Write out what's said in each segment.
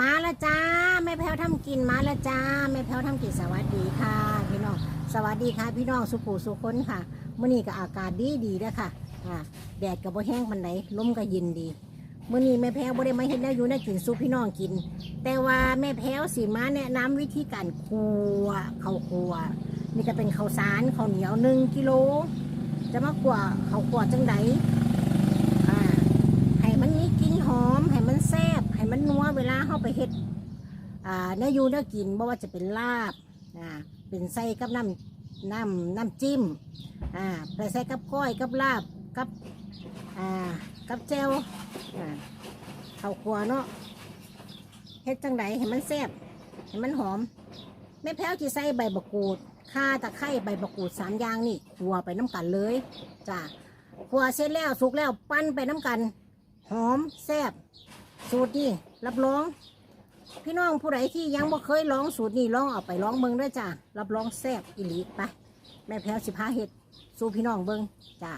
มาละจ้าแม่แพ้วทำกินมาละจ้าแม่แพ้วทำกินสวัสดีค่ะ พี่น้องสวัสดีค่ะ พี่น้องสุขูสุคนค่ะมื้อนี้ก็อากาศดีดีๆเด้อค่ะอ่าแดดก็บ่แห้งปานใดลมก็เย็นดีมื้อนี้แม่แพ้วบ่ได้มาเฮ็ดแนวอยู่แนวกินซุปพี่น้องกิน แต่ว่าแม่แพ้วสิมาแนะนำวิธีการคั่วข้าวคั่วนี่ก็เป็นข้าวสารข้าวเหนียวหนึ่งกิโลจะมาคั่วข้าวคั่วจังไดอ่า ให้มันมีกลิ่นหอม ให้มันแซ่บให้ มันนัวเวลาเข้าไปเฮ็ดอ่าเนื้ออยูเนื้อกินบ่ว่าจะเป็นลาบอ่าเป็นไส้กับน้ำน้ำน้ำจิ้มอ่าไปใส่กับก้อยกับลาบกับอ่ากับเจลอ่าข้าวคั่วเนาะเฮ็ดจังไดให้มันแซ่บให้มันหอมแม่แพ้วจีใส่ใบมะกรูดข่าตะไคร้ใบมะกรูดสามอย่างนี่คั่วไปน้ำกันเลยจ้าคั่วเสร็จแล้วสุกแล้วปั้นไปน้ำกัน หอมแซ่บ สูตรนี้รับรอง พี่น้องผู้ใดที่ยังบ่เคยลองสูตรนี้ลองเอาไปลองเบิ่งด้วยจ้ะรับรองแซ่บอีหลีไปแม่แพ้วสิพาเฮ็ดสู่พี่น้องเบิ่งจ้ะ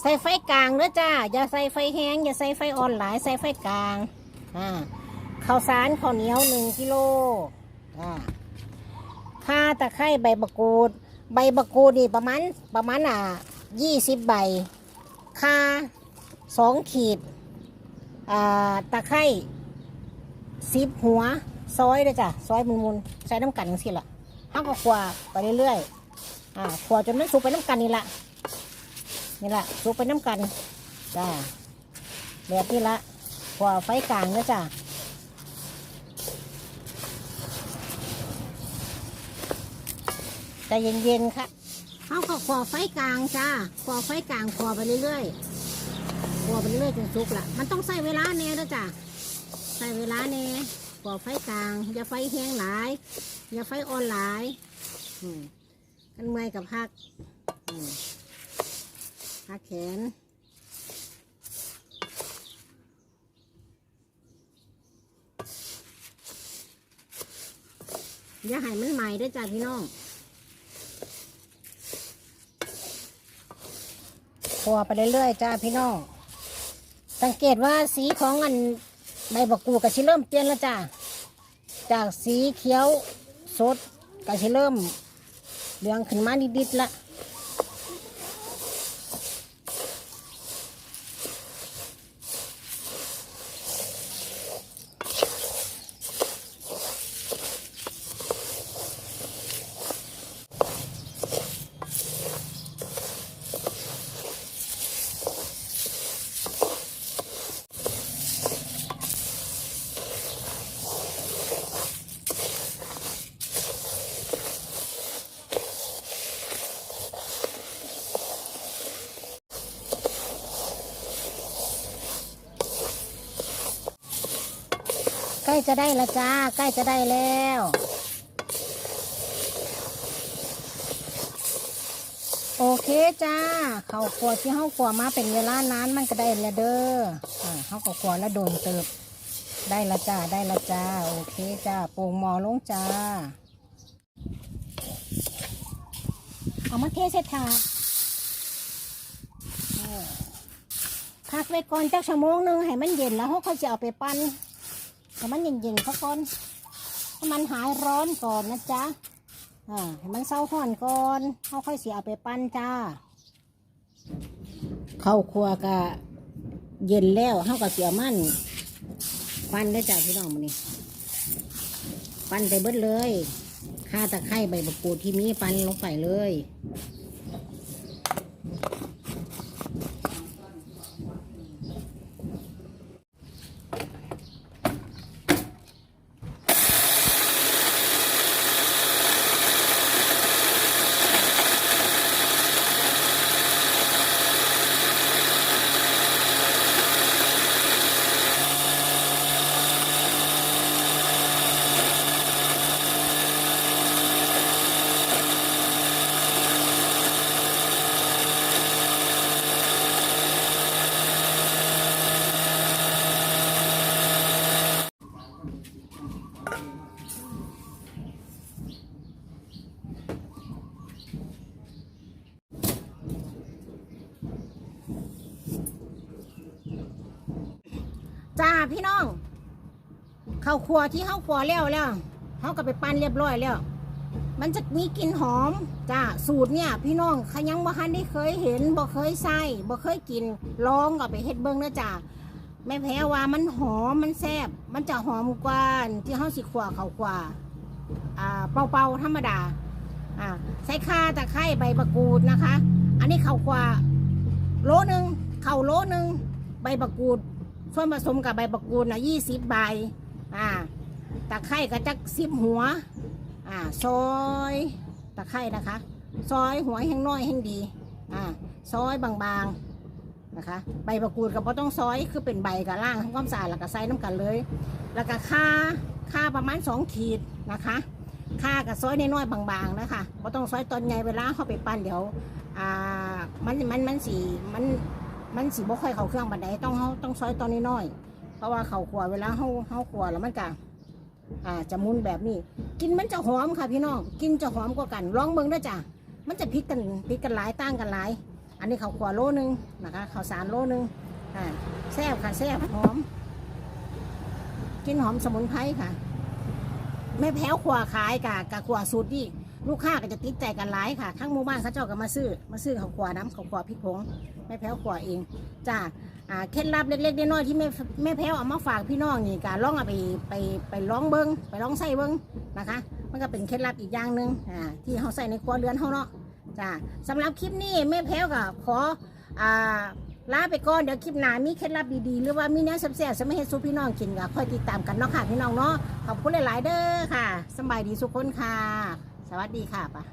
ใส่ไฟกลางเด้อจ้าอย่าใส่ไฟแห้งอย่าใส่ไฟอ่อนหลายใส่ไฟกลางอ่าข้าวสารข้าวเหนียวหนึ่งกิโลอ่าข่าตะไคร้ใบมะกูด ใบมะกูดนี่ประมาณประมาณอะยี่สิบใบข่าสองขีด ตะไคร้สิบหัว ซอยเลยจ้ะ ซอยมุนๆใส่น้ำกันสิละห้าก็ขวาไปเรื่อยๆอ่าขวาจนมันสุกไปน้ำกันนี่ละนี่ละสุกไปน้ำกันจ้าแบบนี้ละขวาไฟกลางนะจ้ะใจเย็นๆค่ะเขาก็ขวาไฟกลางจ้าขวาไฟกลางขวาไปเรื่อยๆ ขัวไปเรื่อยจนสุกละมันต้องใส่เวลาแน่นะจ้ะใส่เวลาแน่ขัวไฟกลาง อย่าไฟแห้งหลาย อย่าไฟอ่อนหลายกันเมื่อยกับพักพักแขนอย่าให้มันใหม่ด้วยจ้ะพี่น้องขัวไปเรื่อยๆจ้าพี่น้อง สังเกตว่าสีของอันใบบักกูดก็ชิเริ่มเปลี่ยนแล้วจ้าจากสีเขียวสดก็ชิเริ่มเหลืองขึ้นมานิดๆละ ใกล้จะได้ละจ้า ใกล้จะได้แล้ว โอเคจ้าเขาขวดที่เขาขวดมาเป็นเวลานานมันก็ได้แล้วเด้ออ่าเขาก็ขวดแล้วโดนเติบ ได้ละจ้าได้ละจ้า โอเคจ้าโป่งหมอลงจ้า เอามาเทใส่ถาดพักไว้ก่อนจักชั่วโมงหนึ่งให้มันเย็นแล้วเขาจะเอาไปปั้น ให้มันเย็นๆเขาก่อนให้มันหายร้อนก่อนนะจ๊ะอ่าให้มันเศร้าห่อนก่อนเขาค่อยเสียเอาไปปั้นจ้าเข้าครัวก็เย็นแล้วเขาก็เสียมันปั้นได้จ้ะพี่น้องมันนี่ปั้นไปเบิดเลยข่าตะไคร้ใบมะกรูดที่มีปั้นลงไปเลย พี่น้องข้าวคั่วที่เฮาคั่วแล้วแล้วเฮาก็ไปปั้นเรียบร้อยแล้ว มันจะมีกลิ่นหอมจ้าสูตรเนี่ย พี่น้องใครยังบ่ทันได้เคยเห็นบ่เคยใส่บ่เคยกินลองก็ไปเฮ็ดเบิ่งนะจ้าแม่แพ้ว่ามันหอมมันแซ่บมันจะหอมกว่าที่เฮาสิคั่วข้าวคั่วอ่าเป่าๆธรรมดาอ่าใส่ข่าตะไคร้ใบมะกรูดนะคะ อันนี้ข้าวคั่วโลนึงข้าวโลนึงใบมะกรูด ส่วนผสมกับใบมะกรูดนะ20ใบอ่าตะไคร้ก็จัก10หัวอ่าซอยตะไคร้นะคะ ซอยหัวแห้งน้อยแห้งดีอ่าซอยบางๆนะคะ ใบมะกรูดกับต้องซอยคือเป็นใบกับล่างทำความสะอาดแล้วก็ใส่น้ำกันเลย แล้วก็ข่าข่าประมาณสองขีดนะคะข่ากับซอยน้อยๆบางๆนะคะบ่ต้องซอยตอนใหญ่เวลาเขาไปปั้นเดี๋ยวอ่ามันมันมันสีมัน มันสีบ่ค่อยเข้าเครื่องบันไดต้องเขาต้องซอยตอนน้อยๆเพราะว่าเข่าขัวเวลาเขาเขาขัวแล้วมันก็อ่าจะมุนแบบนี้ กินมันจะหอมค่ะพี่น้องกินจะหอมกว่ากันลองเบิ่งด้วยจ้ะมันจะพริกกันพริกกันหลายต่างกันหลาย อันนี้เข้าวขวาโลนึงนะคะเข้าสารโลนึงอ่าแซ่บค่ะแซ่บหอม กินหอมสมุนไพรค่ะไม่แพ้วขวาขายกะกะขวาสูตรนี่ ลูกค้าก็จะติดใจกันหลายค่ะ ทั้งหมู่บ้านเขาเจ้าก็มาซื้อ มาซื้อข้าวขวาน้ำข้าวขวาพริกผงแม่แพ้วขวาเองจ้าอ่าเคล็ดลับเล็กๆน้อยๆที่แม่แม่แพ้วเอามาฝากพี่น้องนี่กะลองเอาไปไปไปลองเบิ้งไปลองใส่เบิ้งนะคะ มันก็เป็นเคล็ดลับอีกอย่างหนึ่งอ่าที่เขาใส่ในครัวเรือนเขาเนาะจ้าสำหรับคลิปนี้แม่แพ้วก็ขออ่าลาไปก่อนเดี๋ยวคลิปหน้ามีเคล็ดลับดีๆหรือว่ามีแนวแซ่บๆจะไม่ให้ซุปพี่น้องกินก็คอยติดตามกันเนาะค่ะพี่น้องเนาะขอบคุณหลายๆเด้อค่ะสบายดีสุกคนค่ะ สวัสดีค่ะป่ะ